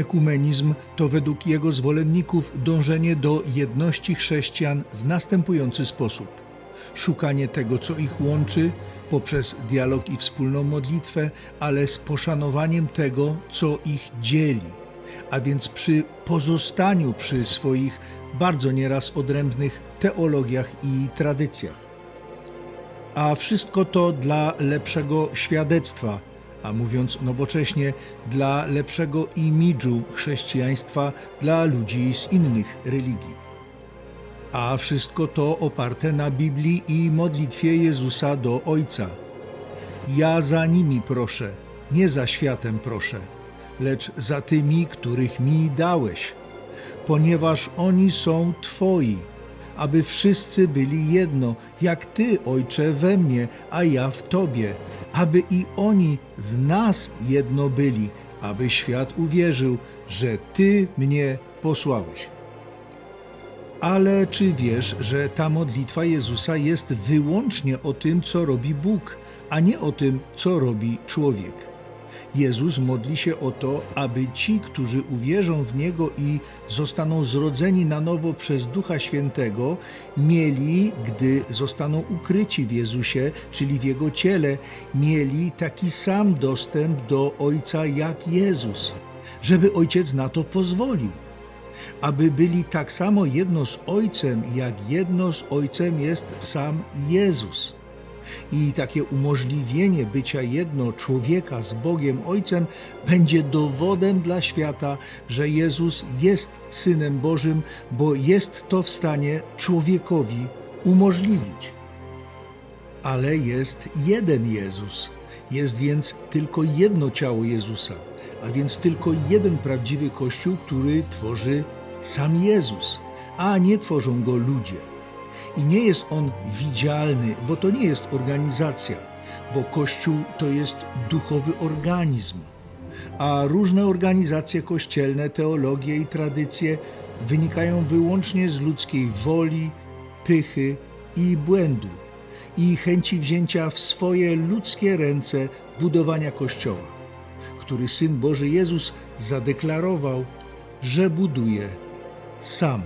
Ekumenizm to według jego zwolenników dążenie do jedności chrześcijan w następujący sposób: szukanie tego, co ich łączy, poprzez dialog i wspólną modlitwę, ale z poszanowaniem tego, co ich dzieli, a więc przy pozostaniu przy swoich bardzo nieraz odrębnych teologiach i tradycjach. A wszystko to dla lepszego świadectwa, a mówiąc nowocześnie, dla lepszego imidżu chrześcijaństwa dla ludzi z innych religii. A wszystko to oparte na Biblii i modlitwie Jezusa do Ojca. Ja za nimi proszę, nie za światem proszę, lecz za tymi, których mi dałeś, ponieważ oni są Twoi, aby wszyscy byli jedno, jak Ty, Ojcze, we mnie, a ja w Tobie, aby i oni w nas jedno byli, aby świat uwierzył, że Ty mnie posłałeś. Ale czy wiesz, że ta modlitwa Jezusa jest wyłącznie o tym, co robi Bóg, a nie o tym, co robi człowiek? Jezus modli się o to, aby ci, którzy uwierzą w Niego i zostaną zrodzeni na nowo przez Ducha Świętego, mieli, gdy zostaną ukryci w Jezusie, czyli w Jego ciele, mieli taki sam dostęp do Ojca jak Jezus, żeby Ojciec na to pozwolił aby byli tak samo jedno z Ojcem, jak jedno z Ojcem jest sam Jezus. I takie umożliwienie bycia jedno człowieka z Bogiem Ojcem będzie dowodem dla świata, że Jezus jest Synem Bożym, bo jest to w stanie człowiekowi umożliwić. Ale jest jeden Jezus. Jest więc tylko jedno ciało Jezusa, a więc tylko jeden prawdziwy Kościół, który tworzy sam Jezus, a nie tworzą go ludzie. I nie jest on widzialny, bo to nie jest organizacja, bo Kościół to jest duchowy organizm. A różne organizacje kościelne, teologie i tradycje wynikają wyłącznie z ludzkiej woli, pychy i błędu i chęci wzięcia w swoje ludzkie ręce budowania Kościoła, który Syn Boży Jezus zadeklarował, że buduje sam.